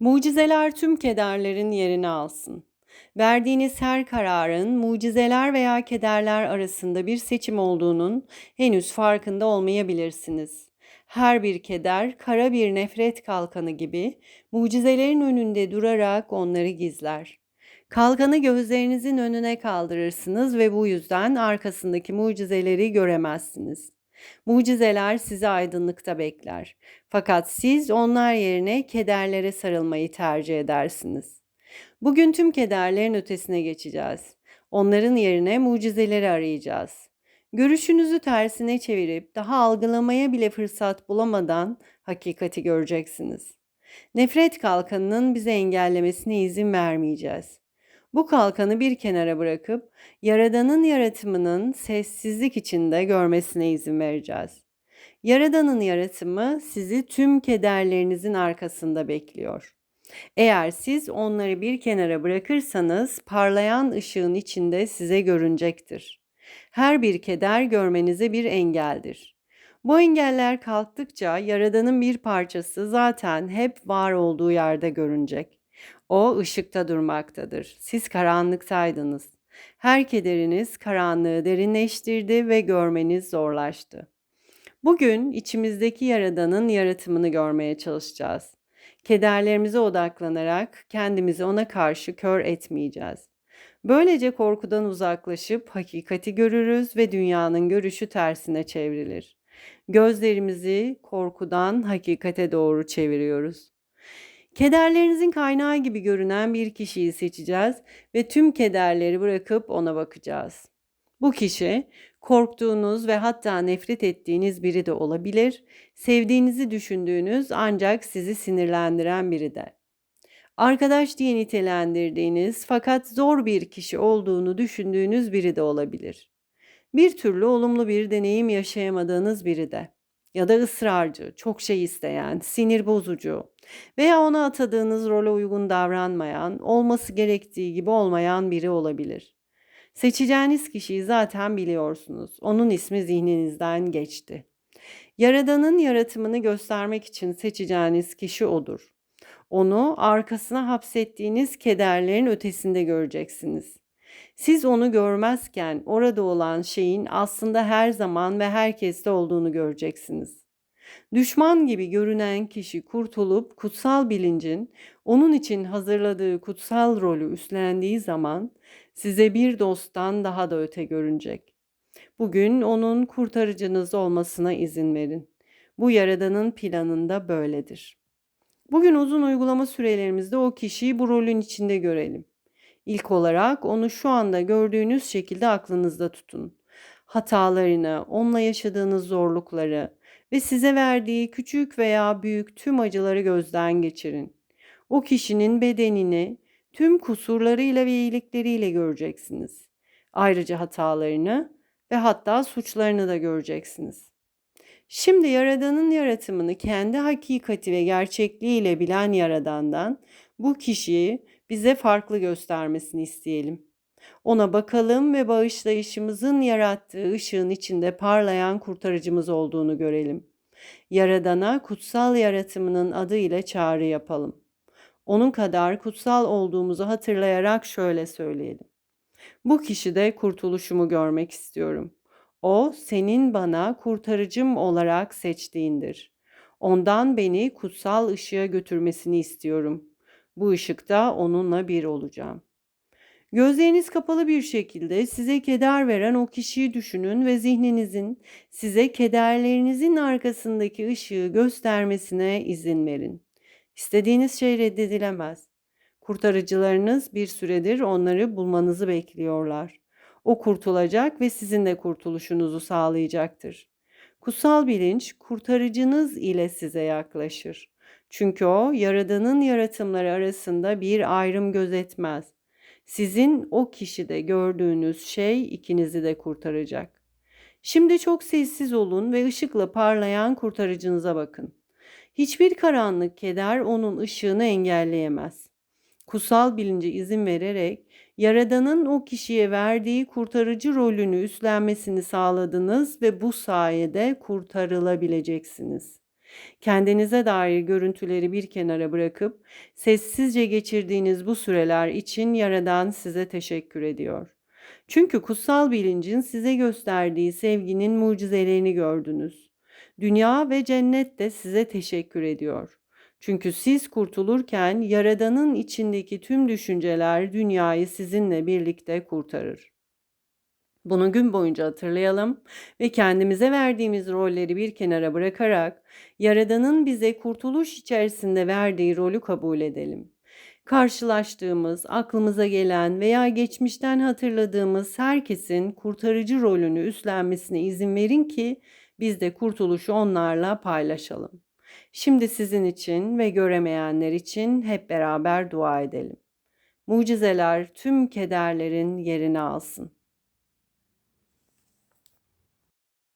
Mucizeler tüm kederlerin yerini alsın. Verdiğiniz her kararın mucizeler veya kederler arasında bir seçim olduğunun henüz farkında olmayabilirsiniz. Her bir keder kara bir nefret kalkanı gibi mucizelerin önünde durarak onları gizler. Kalkanı gözlerinizin önüne kaldırırsınız ve bu yüzden arkasındaki mucizeleri göremezsiniz. Mucizeler sizi aydınlıkta bekler. Fakat siz onlar yerine kederlere sarılmayı tercih edersiniz. Bugün tüm kederlerin ötesine geçeceğiz. Onların yerine mucizeleri arayacağız. Görüşünüzü tersine çevirip daha algılamaya bile fırsat bulamadan hakikati göreceksiniz. Nefret kalkanının bizi engellemesine izin vermeyeceğiz. Bu kalkanı bir kenara bırakıp Yaradan'ın yaratımının sessizlik içinde görmesine izin vereceğiz. Yaradan'ın yaratımı sizi tüm kederlerinizin arkasında bekliyor. Eğer siz onları bir kenara bırakırsanız parlayan ışığın içinde size görünecektir. Her bir keder görmenize bir engeldir. Bu engeller kalktıkça Yaradan'ın bir parçası zaten hep var olduğu yerde görünecek. O ışıkta durmaktadır. Siz karanlıktaydınız. Her kederiniz karanlığı derinleştirdi ve görmeniz zorlaştı. Bugün içimizdeki Yaradan'ın yaratımını görmeye çalışacağız. Kederlerimize odaklanarak kendimizi ona karşı kör etmeyeceğiz. Böylece korkudan uzaklaşıp hakikati görürüz ve dünyanın görüşü tersine çevrilir. Gözlerimizi korkudan hakikate doğru çeviriyoruz. Kederlerinizin kaynağı gibi görünen bir kişiyi seçeceğiz ve tüm kederleri bırakıp ona bakacağız. Bu kişi korktuğunuz ve hatta nefret ettiğiniz biri de olabilir, sevdiğinizi düşündüğünüz ancak sizi sinirlendiren biri de. Arkadaş diye nitelendirdiğiniz fakat zor bir kişi olduğunu düşündüğünüz biri de olabilir. Bir türlü olumlu bir deneyim yaşayamadığınız biri de ya da ısrarcı, çok şey isteyen, sinir bozucu veya ona atadığınız role uygun davranmayan, olması gerektiği gibi olmayan biri olabilir. Seçeceğiniz kişiyi zaten biliyorsunuz. Onun ismi zihninizden geçti. Yaradanın yaratımını göstermek için seçeceğiniz kişi odur. Onu arkasına hapsettiğiniz kederlerin ötesinde göreceksiniz. Siz onu görmezken orada olan şeyin aslında her zaman ve herkeste olduğunu göreceksiniz. Düşman gibi görünen kişi kurtulup kutsal bilincin onun için hazırladığı kutsal rolü üstlendiği zaman size bir dosttan daha da öte görünecek. Bugün onun kurtarıcınız olmasına izin verin. Bu yaradanın planında böyledir. Bugün uzun uygulama sürelerimizde o kişiyi bu rolün içinde görelim. İlk olarak onu şu anda gördüğünüz şekilde aklınızda tutun. Hatalarını, onunla yaşadığınız zorlukları ve size verdiği küçük veya büyük tüm acıları gözden geçirin. O kişinin bedenini tüm kusurlarıyla ve iyilikleriyle göreceksiniz. Ayrıca hatalarını ve hatta suçlarını da göreceksiniz. Şimdi Yaradan'ın yaratımını kendi hakikati ve gerçekliğiyle bilen Yaradan'dan bu kişiyi bize farklı göstermesini isteyelim. Ona bakalım ve bağışlayışımızın yarattığı ışığın içinde parlayan kurtarıcımız olduğunu görelim. Yaradana kutsal yaratımının adı ile çağrı yapalım. Onun kadar kutsal olduğumuzu hatırlayarak şöyle söyleyelim. Bu kişide kurtuluşumu görmek istiyorum. O senin bana kurtarıcım olarak seçtiğindir. Ondan beni kutsal ışığa götürmesini istiyorum. Bu ışıkta onunla bir olacağım. Gözleriniz kapalı bir şekilde size keder veren o kişiyi düşünün ve zihninizin size kederlerinizin arkasındaki ışığı göstermesine izin verin. İstediğiniz şey reddedilemez. Kurtarıcılarınız bir süredir onları bulmanızı bekliyorlar. O kurtulacak ve sizin de kurtuluşunuzu sağlayacaktır. Kutsal bilinç kurtarıcınız ile size yaklaşır. Çünkü o yaradanın yaratımları arasında bir ayrım gözetmez. Sizin o kişide gördüğünüz şey ikinizi de kurtaracak. Şimdi çok sessiz olun ve ışıkla parlayan kurtarıcınıza bakın. Hiçbir karanlık keder onun ışığını engelleyemez. Kutsal bilince izin vererek Yaradan'ın o kişiye verdiği kurtarıcı rolünü üstlenmesini sağladınız ve bu sayede kurtarılabileceksiniz. Kendinize dair görüntüleri bir kenara bırakıp sessizce geçirdiğiniz bu süreler için Yaradan size teşekkür ediyor. Çünkü kutsal bilincin size gösterdiği sevginin mucizelerini gördünüz. Dünya ve cennet de size teşekkür ediyor. Çünkü siz kurtulurken Yaradan'ın içindeki tüm düşünceler dünyayı sizinle birlikte kurtarır. Bunu gün boyunca hatırlayalım ve kendimize verdiğimiz rolleri bir kenara bırakarak Yaradan'ın bize kurtuluş içerisinde verdiği rolü kabul edelim. Karşılaştığımız, aklımıza gelen veya geçmişten hatırladığımız herkesin kurtarıcı rolünü üstlenmesine izin verin ki biz de kurtuluşu onlarla paylaşalım. Şimdi sizin için ve göremeyenler için hep beraber dua edelim. Mucizeler tüm kederlerin yerini alsın.